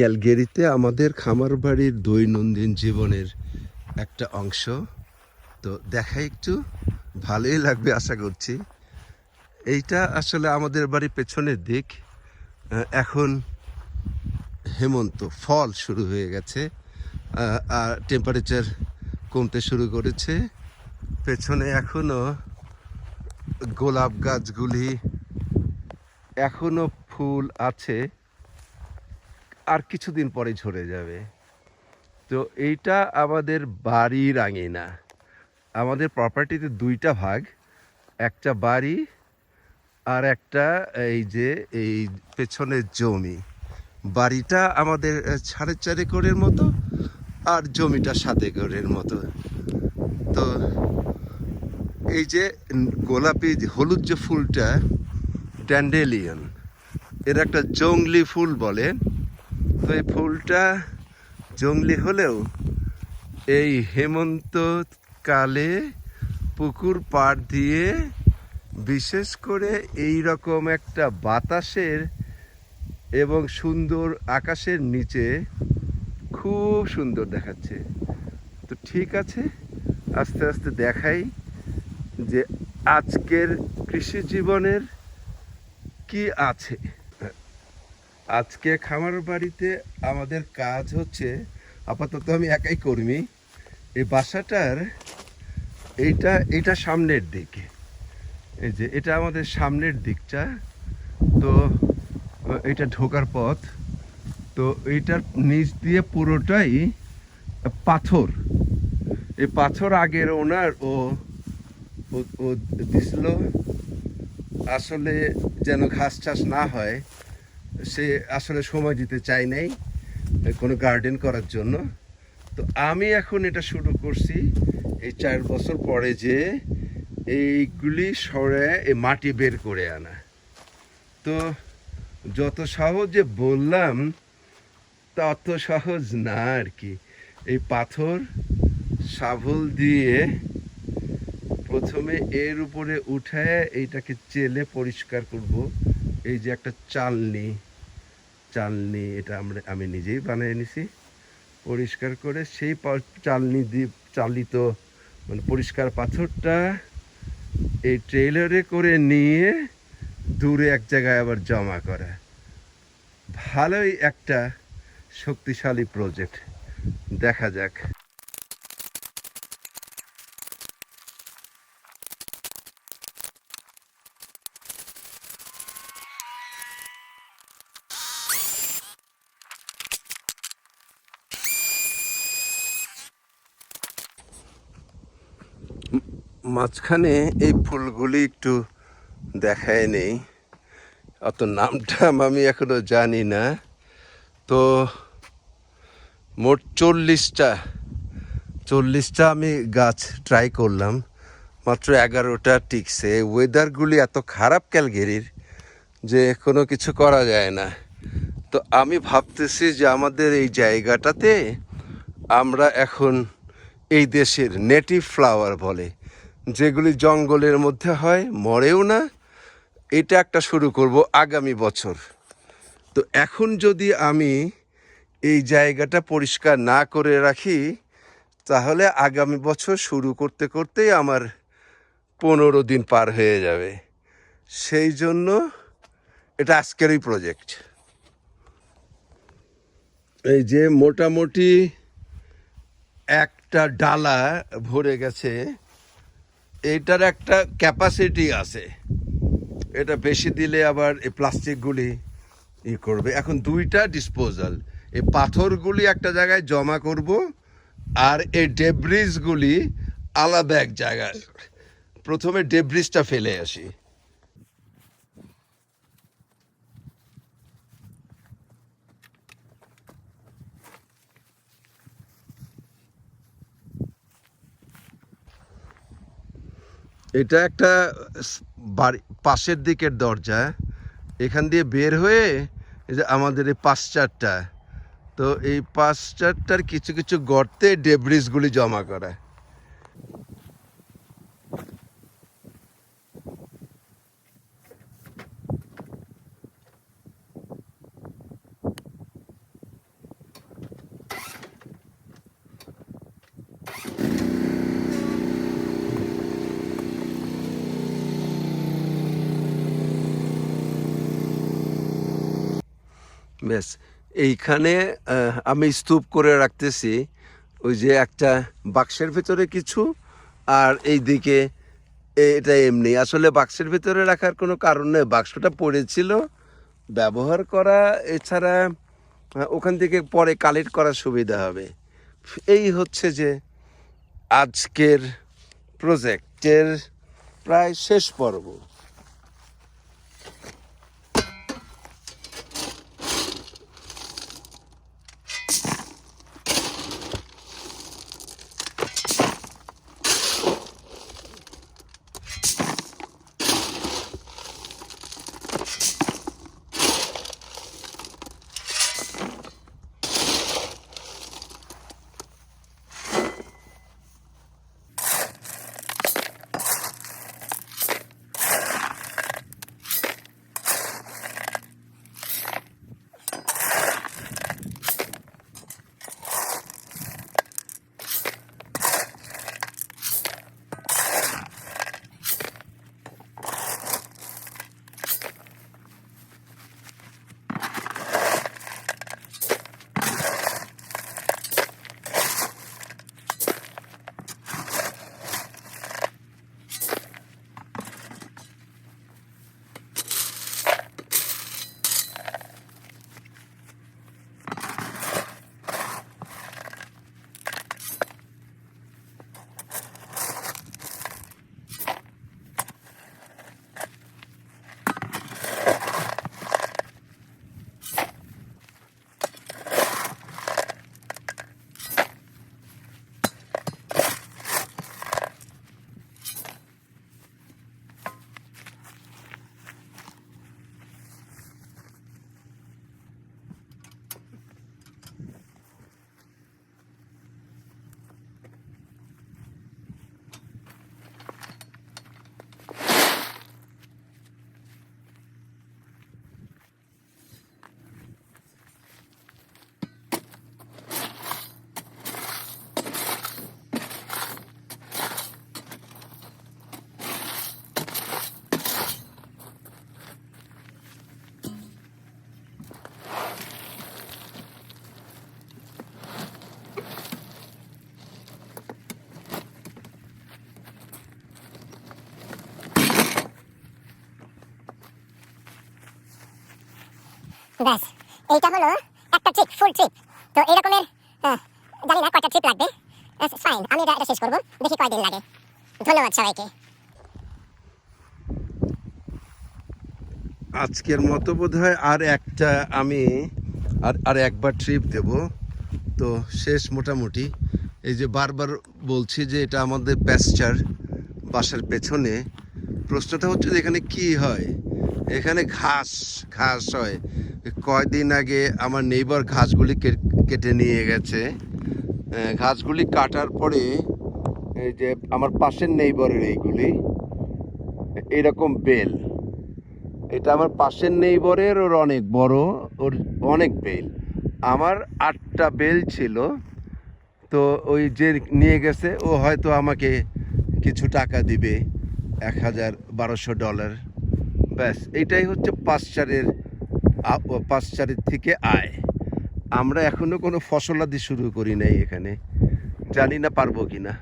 ক্যালগেরিতে আমাদের খামার বাড়ির দৈনন্দিন জীবনের একটা অংশ। তো দেখাই একটু, ভালোই লাগবে আশা করছি। এইটা আসলে আমাদের বাড়ির পেছনের দিক। এখন হেমন্ত, ফল শুরু হয়ে গেছে। আর টেম্পারেচার কমতে শুরু করেছে। পেছনে এখনও গোলাপ গাছগুলি, এখনও ফুল আছে। আর কিছুদিন পরে ঝরে যাবে। তো এইটা আমাদের বাড়ির আঙিনা আমাদের প্রপার্টিতে দুইটা ভাগ, একটা বাড়ি আর একটা এই যে, এই পেছনের জমি। বাড়িটা আমাদের সাড়ে চার একরের মতো আর জমিটা সাত একরের মতো। তো এই যে গোলাপি হলুদ যে ফুলটা, ড্যান্ডেলিয়ন, এর একটা জংলি ফুল বলে। তো এই ফুলটা জংলি হলেও এই হেমন্তকালে পুকুর পাড় দিয়ে বিশেষ করে এই রকম একটা বাতাসের এবং সুন্দর আকাশের নিচে খুব সুন্দর দেখাচ্ছে। তো ঠিক আছে, আস্তে আস্তে দেখাই যে আজকের কৃষি জীবনের কি আছে। আজকে খামার বাড়িতে আমাদের কাজ হচ্ছে, আপাতত আমি একাই কর্মী। এই বাসাটার এইটা এইটা সামনের দিকে। এই যে, এটা আমাদের সামনের দিকটা। তো এটা ঢোকার পথ। তো, এইটার নিচ দিয়ে পুরোটাই পাথর। এই পাথর আগের ওনার ও দিছিল। আসলে যেন ঘাস টাস না হয়। সে আসলে সময় দিতে চাই নাই, কোনো গার্ডেন করার জন্য। তো আমি এখন এটা শুরু করছি এই চার বছর পরে যে এইগুলি সরে এই মাটি বের করে আনা। তো যত সহজে বললাম, তত সহজ না আর কি। এই পাথর, শাবল দিয়ে প্রথমে এর উপরে উঠায় এইটাকে চেলে পরিষ্কার করব। এই যে একটা চালনি। চালনি এটা আমরা আমি নিজেই বানিয়ে নিছি, পরিষ্কার করে সেই চালনি দিয়ে চালিত মানে পরিষ্কার পাথরটা এই ট্রেলারে করে নিয়ে দূরে এক জায়গায় আবার জমা করা। ভালোই একটা শক্তিশালী প্রজেক্ট। দেখা যাক। মাঝখানে এই ফুলগুলি একটু দেখায় নেই। অত নামটাম আমি এখনও জানি না। তো মোট চল্লিশটা চল্লিশটা আমি গাছ ট্রাই করলাম। মাত্র এগারোটা টিকছে। ওয়েদারগুলি এত খারাপ ক্যালগেরির যে কোনো কিছু করা যায় না। তো আমি ভাবতেছি যে আমাদের এই জায়গাটাতে আমরা এখন এই দেশের নেটিভ ফ্লাওয়ার বলে যেগুলি জঙ্গলের মধ্যে হয়, মরেও না। এটা একটা শুরু করব আগামী বছর। তো এখন যদি আমি এই জায়গাটা পরিষ্কার না করে রাখি, তাহলে আগামী বছর শুরু করতে করতেই আমার পনেরো দিন পার হয়ে যাবে। সেই জন্য এটা আজকেরই প্রজেক্ট এই যে মোটামুটি একটা ডালা ভরে গেছে। এইটার একটা ক্যাপাসিটি আছে। এটা বেশি দিলে আবার এই প্লাস্টিকগুলি ই করবে। এখন দুইটা ডিসপোজাল এই পাথরগুলি একটা জায়গায় জমা করব আর এই ডেব্রিজগুলি আলাদা এক জায়গায়। প্রথমে ডেব্রিজটা ফেলে আসি। এটা একটা বাড়ি, পাশের দিকের দরজা। এখান দিয়ে বের হয়ে এই যে আমাদের এই পাশ্চারটা তো এই পাশ্চারটার কিছু কিছু গর্তে ডেব্রিজগুলি জমা করা। ব্যাস এইখানে আমি স্তূপ করে রাখতেছি, ওই যে একটা বাক্সের ভিতরে কিছু, আর এই দিকে এটা এমনি। আসলে বাক্সের ভিতরে রাখার কোনো কারণ নেই, বাক্সটা পড়েছিল, ব্যবহার করা, এছাড়া ওখান থেকে পরে কালেক্ট করার সুবিধা হবে। এই হচ্ছে যে আজকের প্রজেক্টের প্রায় শেষ পর্ব। ব্যাস, এইটা হলো একটা ট্রিপ ফুল ট্রিপ তো রকমের জানি না কয়টা ট্রিপ লাগবে। ফাইন আমি এটা শেষ করব। দেখি কয়দিন লাগে। ধন্যবাদ সবাইকে। আজকের মতো বোধ হয় আর একটা আমি আর আর একবার ট্রিপ দেব। তো শেষ মোটামুটি। এই যে বারবার বলছি যে এটা আমাদের প্যাস্টার বাসার পেছনে। প্রশ্নটা হচ্ছে যে এখানে কি হয়? এখানে ঘাস ঘাস হয়। কয়দিন আগে আমার নেইবার ঘাসগুলি কেটে নিয়ে গেছে। ঘাসগুলি কাটার পরে এই যে আমার পাশের নেইবরের এইগুলি, এরকম বেল। এটা আমার পাশের নেইবরের ওর অনেক বড়, ওর অনেক বেল। আমার আটটা বেল ছিল, তো ওই যে নিয়ে গেছে, ও হয়তো আমাকে কিছু টাকা দিবে, এক হাজার বারোশো ডলার। ব্যাস এইটাই হচ্ছে পাঁচচারের পাঁচচারের থেকে আয়। আমরা এখনও কোনো ফসলাদি শুরু করি নাই এখানে। জানি না পারব কি না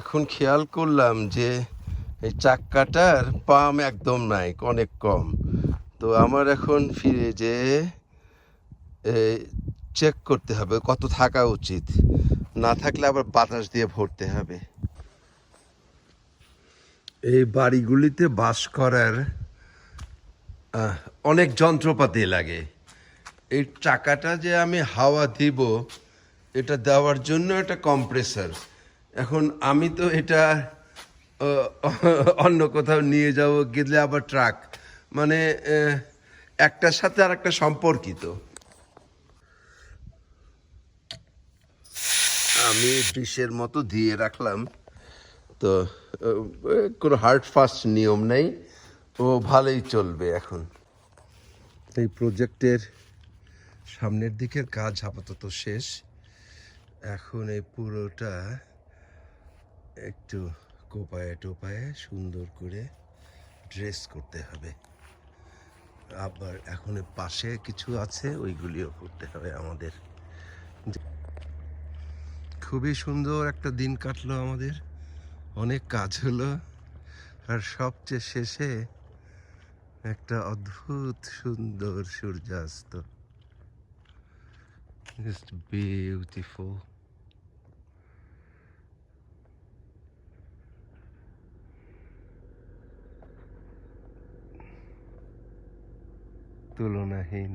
এখন খেয়াল করলাম যে এই চাক্কাটার পাম একদম নাই, অনেক কম। তো আমার এখন ফিরে যে চেক করতে হবে, কত থাকা উচিত। না থাকলে আবার বাতাস দিয়ে ভরতে হবে। এই বাড়িগুলিতে বাস করার অনেক যন্ত্রপাতি লাগে। এই চাকাটা যে আমি হাওয়া দিব, এটা দেওয়ার জন্য একটা কম্প্রেসার এখন আমি তো এটা অন্য কোথাও নিয়ে যাব, গেলে আবার ট্রাক মানে একটার সাথে আর একটা সম্পর্কিত। আমি বিষের মতো দিয়ে রাখলাম। তো কোনো হার্ড ফাস্ট নিয়ম নেই। ও ভালোই চলবে এখন। এই প্রজেক্টের সামনের দিকের কাজ আপাতত শেষ। এখন এই পুরোটা একটু কোপায়ে টোপায়ে সুন্দর করে ড্রেস করতে হবে। আবার এখন পাশে কিছু আছে, ওইগুলিও করতে হবে আমাদের। খুবই সুন্দর একটা দিন কাটলো আমাদের। অনেক কাজ হলো। আর সবচেয়ে শেষে একটা অদ্ভুত সুন্দর সূর্যাস্ত। Just beautiful তুলনাহীন।